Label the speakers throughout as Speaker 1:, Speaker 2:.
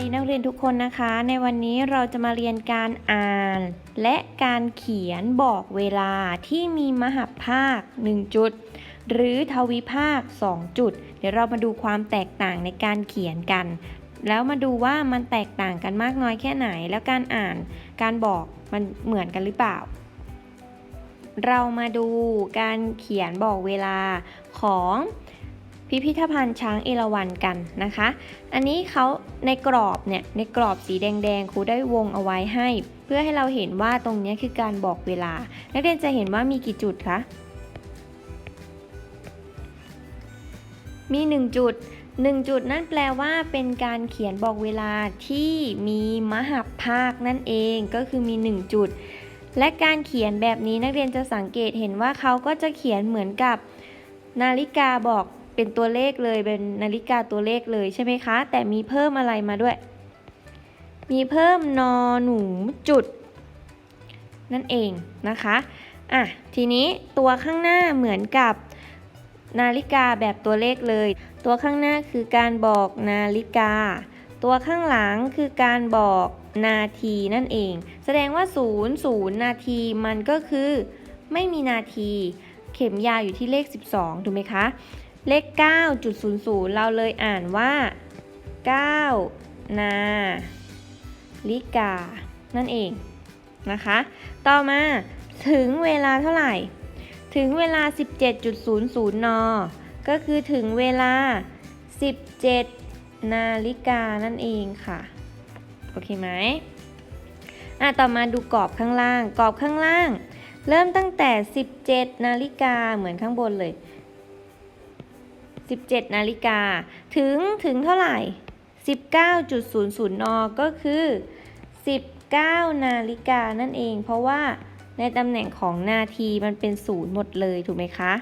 Speaker 1: ดีนักเรียนทุกคนนะคะ ในวันนี้เราจะมาเรียนการอ่าน และการเขียนบอกเวลาที่มีมหภาค 1 จุด หรือทวิภาค 2 จุด เดี๋ยวเรามาดูความแตกต่างในการเขียนกัน แล้วมาดูว่ามันแตกต่างกันมากน้อยแค่ไหน แล้วการอ่านการบอกมันเหมือนกันหรือเปล่า เรามาดูการเขียนบอกเวลาของ พิพิธภัณฑ์ช้างเอราวัณกันนะคะ อันนี้เขาในกรอบเนี่ยในกรอบสีแดงๆครูได้วงเอาไว้ให้ เพื่อให้เราเห็นว่าตรงนี้คือการบอกเวลา นักเรียนจะเห็นว่ามีกี่จุดคะ มี 1 จุด 1 จุดนั่นแปลว่าเป็นการเขียนบอกเวลาที่มีมหัพภาคนั่นเองก็คือมี 1 จุด และการเขียนแบบนี้นักเรียนจะสังเกตเห็นว่าเขาก็จะเขียนเหมือนกับนาฬิกาบอก เป็นตัวเลขเลยเป็นนาฬิกาตัวเลขเลยใช่ไหมคะ แต่มีเพิ่มอะไรมาด้วย มีเพิ่มนอหนูจุด นั่นเองนะคะอะทีนี้ตัวข้างหน้าเหมือนกับนาฬิกาแบบตัวเลขเลย ตัวข้างหน้าคือการบอกนาฬิกา ตัวข้างหลังคือการบอกนาทีนั่นเอง แสดงว่า 0 0 นาทีมันก็คือ ไม่มีนาที เข็มยาวอยู่ที่เลข 12 ถูกไหมคะ เลข 9.00 เราเลยอ่านว่า 9 นาฬิกา นั่นเองนะคะ ต่อมาถึงเวลาเท่าไหร่ ถึงเวลา 17.00 น ก็คือถึงเวลา 17 นาฬิกานั่นเองค่ะ โอเคไหมอะต่อมาดูกรอบข้างล่าง กรอบข้างล่าง เริ่มตั้งแต่ 17 นาฬิกาเหมือนข้างบนเลย 17นาฬิกาถึงถึงเท่าไหร่ 19.00 น ก็คือ 19 นาฬิกานั่นเอง เพราะว่าในตำแหน่งของนาทีมันเป็นศูนย์หมดเลยถูกไหมคะ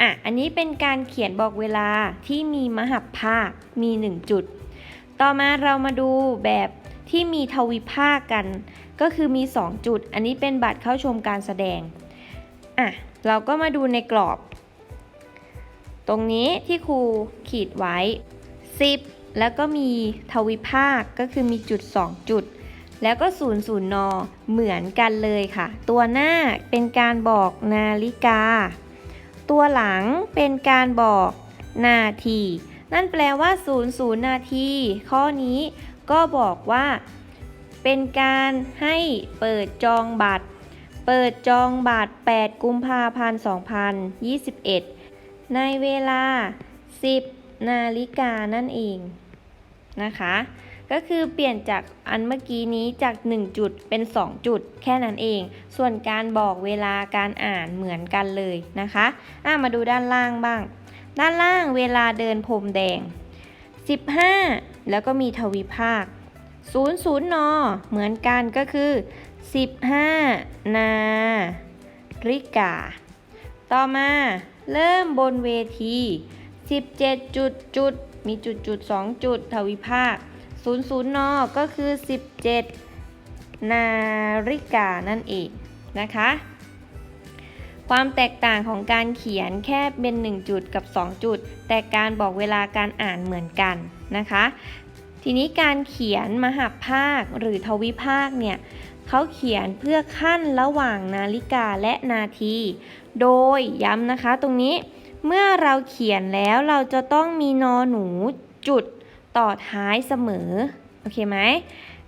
Speaker 1: อะอันนี้เป็นการเขียนบอกเวลาที่มีมหัพภาคมี 1 จุด ต่อมาเรามาดูแบบที่มีทวิภาคกัน ก็คือมี 2 จุด อันนี้เป็นบัตรเข้าชมการแสดงอะเราก็มาดูในกรอบ ตรงนี้ที่ครูขีดไว้ 10 แล้วก็มีทวิภาคก็คือมีจุด 2 จุด แล้วก็ 0 0 น เหมือนกันเลยค่ะ ตัวหน้าเป็นการบอกนาฬิกา ตัวหลังเป็นการบอกนาที นั่นแปลว่า 0 0 นาที ข้อนี้ก็บอกว่า เป็นการให้เปิดจองบัตร เปิดจองบัตร 8 กุมภาพันธ์ 2021 ในเวลา 10 นาฬิกานั่นเองนะคะ ก็คือเปลี่ยนจากอันเมื่อกี้นี้จาก 1 จุดเป็น 2 จุดแค่นั้นเอง ส่วนการบอกเวลาการอ่านเหมือนกันเลยนะคะะมาดูด้านล่างบ้าง ด้านล่างเวลาเดินพรมแดง 15 แล้วก็มีทวิภาค 00 น เหมือนกันก็คือ 15 นาฬิกา ต่อมา เริ่มบนเวที 17 จุดจุดมีจุดจุด2จุดทวิภาค 00 น ก็คือ 17 นาฬิกานั่นเองนะคะ ความแตกต่างของการเขียนแค่เป็น 1 จุดกับ 2 จุด แต่การบอกเวลาการอ่านเหมือนกันนะคะ ทีนี้การเขียนมหาภาคหรือทวิภาคเนี่ยเขาเขียนเพื่อขั้นระหว่างนาฬิกาและนาที โดยย้ำนะคะตรงนี้เมื่อเราเขียนแล้วเราจะต้องมีนอหนูจุดต่อท้ายเสมอ โอเคไหม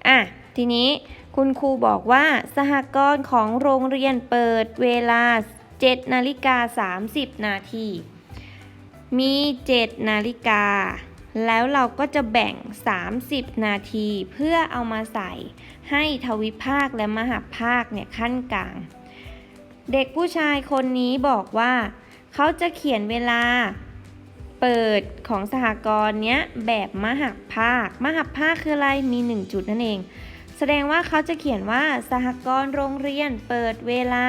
Speaker 1: อะ ทีนี้คุณครูบอกว่าสหกรณ์ของโรงเรียนเปิดเวลา 7 นาฬิกา 30 นาที มี 7 นาฬิกา แล้วเราก็จะแบ่ง 30 นาที เพื่อเอามาใส่ให้ทวิภาคและมหาภาคเนี่ยขั้นกลาง เด็กผู้ชายคนนี้บอกว่า เขาจะเขียนเวลาเปิดของสหกรณ์เนี้ยแบบมหักภาค มหักภาคคืออะไรมี 1 จุดนั่นเอง แสดงว่าเขาจะเขียนว่าสหกรณ์โรงเรียนเปิดเวลา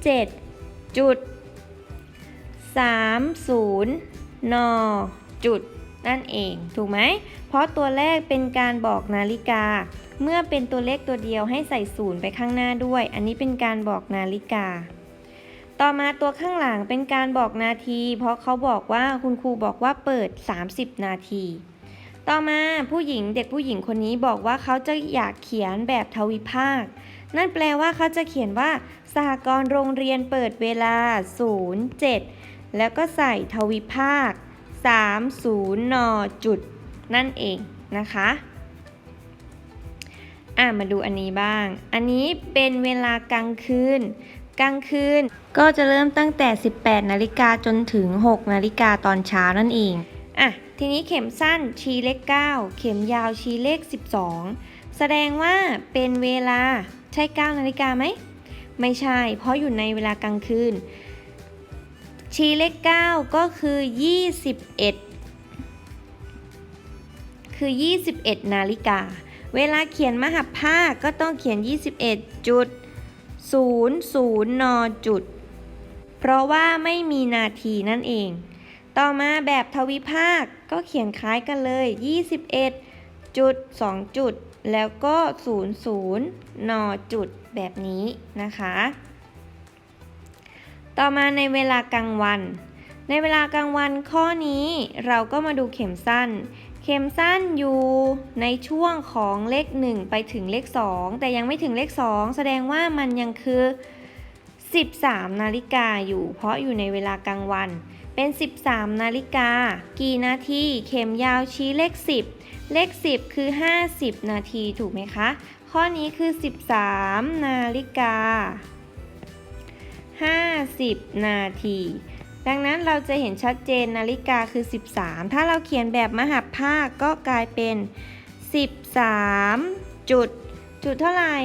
Speaker 1: 07จุด30นจุด นั่นเอง ถูกไหม เพราะตัวแรกเป็นการบอกนาฬิกา เมื่อเป็นตัวเลขตัวเดียวให้ใส่ศูนย์ไปข้างหน้าด้วย อันนี้เป็นการบอกนาฬิกา ต่อมาตัวข้างหลังเป็นการบอกนาที เพราะเขาบอกว่าคุณครูบอกว่าเปิด 30 นาที ต่อมาผู้หญิงเด็กผู้หญิงคนนี้บอกว่าเขาจะอยากเขียนแบบทวิภาค นั่นแปลว่าเขาจะเขียนว่าสหกรณ์โรงเรียนเปิดเวลา 07 แล้วก็ใส่ทวิภาค 30นจุดนั่นเองนะคะอะมาดูอันนี้บ้าง อันนี้เป็นเวลากลางคืน กลางคืนก็จะเริ่มตั้งแต่ 18 นาฬิกาจนถึง 6 นาฬิกาตอนเช้านั่นเองอะทีนี้เข็มสั้นชี้เลข 9 เข็มยาวชี้เลข 12 แสดงว่าเป็นเวลาใช่ 9 นาฬิกาไหม ไม่ใช่ เพราะอยู่ในเวลากลางคืน ชี้เลข 9 ก็คือ 21 คือ 21 นาฬิกา เวลาเขียนมหัพภาคก็ต้องเขียน 21จุด00นจุด เพราะว่าไม่มีนาทีนั่นเอง ต่อมาแบบทวิภาคก็เขียนคล้ายกันเลย 21จุด2จุด แล้วก็00นจุดแบบนี้นะคะ ต่อมาในเวลากลางวัน ในเวลากลางวันข้อนี้เราก็มาดูเข็มสั้น เข็มสั้นอยู่ในช่วงของเลข 1 ไปถึงเลข 2 แต่ยังไม่ถึงเลข 2 แสดงว่ามันยังคือ 13 นาฬิกาอยู่ เพราะอยู่ในเวลากลางวัน เป็น 13 นาฬิกา กี่นาทีเข็มยาวชี้เลข 10 เลข 10 คือ 50 นาทีถูกไหมคะ ข้อนี้คือ 13 นาฬิกา 50 นาที ดังนั้นเราจะเห็นชัดเจนนาฬิกาคือ 13 ถ้าเราเขียนแบบมหัพภาคก็กลายเป็น 13 จุด จุดเท่าไหร่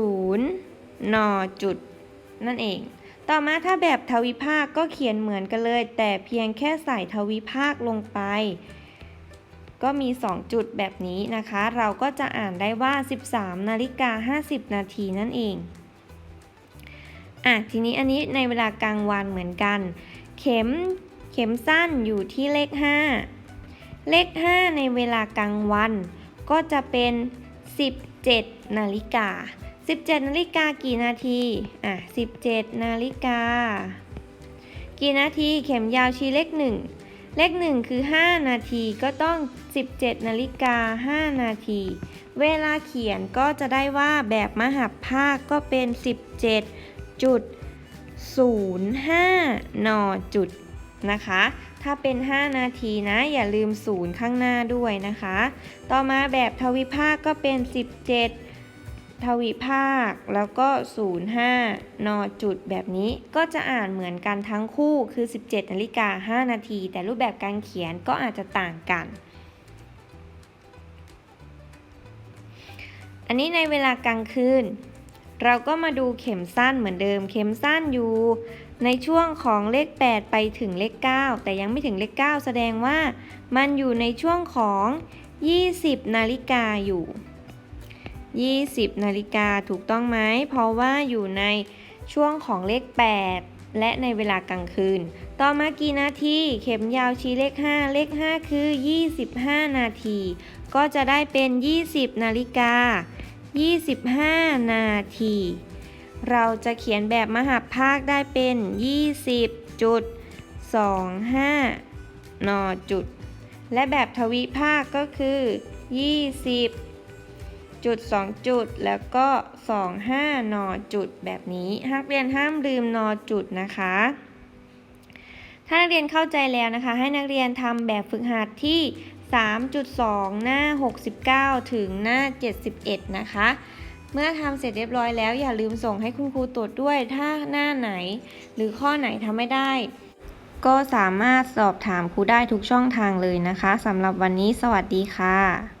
Speaker 1: 50นจุด นั่นเอง ต่อมาถ้าแบบทวิภาคก็เขียนเหมือนกันเลย แต่เพียงแค่ใส่ทวิภาคลงไปก็มี 2 จุดแบบนี้นะคะ เราก็จะอ่านได้ว่า 13 นาฬิกา 50 นาทีนั่นเอง อะทีนี้อันนี้ในเวลากลางวันเหมือนกัน เข็มเข็มสั้นอยู่ที่เลข 5 เลข 5 ในเวลากลางวัน ก็จะเป็น 17 นาฬิกา 17 นาฬิกากี่นาที อะ 17 นาฬิกา กี่นาทีเข็มยาวชี้เลข 1 เลข 1 คือ 5 นาทีก็ต้อง 17 นาฬิกา 5 นาที เวลาเขียนก็จะได้ว่าแบบมหัพภาคก็เป็น 17 จุด05นจุดนะคะ ถ้าเป็น 5 นาทีนะ อย่าลืม0ข้างหน้าด้วยนะคะ ต่อมาแบบทวิภาคก็เป็น 17 ทวิภาค แล้วก็ 05 นจุดแบบนี้ก็จะอ่านเหมือนกันทั้งคู่คือ 17นาฬิกา5นาที แต่รูปแบบการเขียนก็อาจจะต่างกัน อันนี้ในเวลากลางคืน เราก็มาดูเข็มสั้นเหมือนเดิม เข็มสั้นอยู่ ในช่วงของเลข 8 ไปถึงเลข 9 แต่ยังไม่ถึงเลข 9 แสดงว่า มันอยู่ในช่วงของ 20 นาฬิกาอยู่ 20 นาฬิกาถูกต้องไหม เพราะว่าอยู่ในช่วงของเลข 8 และในเวลากลางคืน ต่อมากี่นาทีเข็มยาวชี้เลข 5 เลข 5 คือ 25 นาที ก็จะได้เป็น 20 นาฬิกา 25 นาที เราจะเขียนแบบมหัพภาคได้เป็น 20จุด25 นจุด และแบบทวิภาคก็คือ 20 จุด 2 จุด แล้วก็ 25 นจุดแบบนี้นักเรียนห้ามลืมนจุดนะคะ ถ้านักเรียนเข้าใจแล้วนะคะ ให้นักเรียนทำแบบฝึกหัดที่ 3.2 หน้า 69 ถึงหน้า 71 นะคะ เมื่อทำเสร็จเรียบร้อยแล้ว อย่าลืมส่งให้คุณครูตรวจด้วยถ้าหน้าไหน หรือข้อไหนทำไม่ได้ ก็สามารถสอบถามครูได้ทุกช่องทางเลยนะคะสำหรับวันนี้สวัสดีค่ะ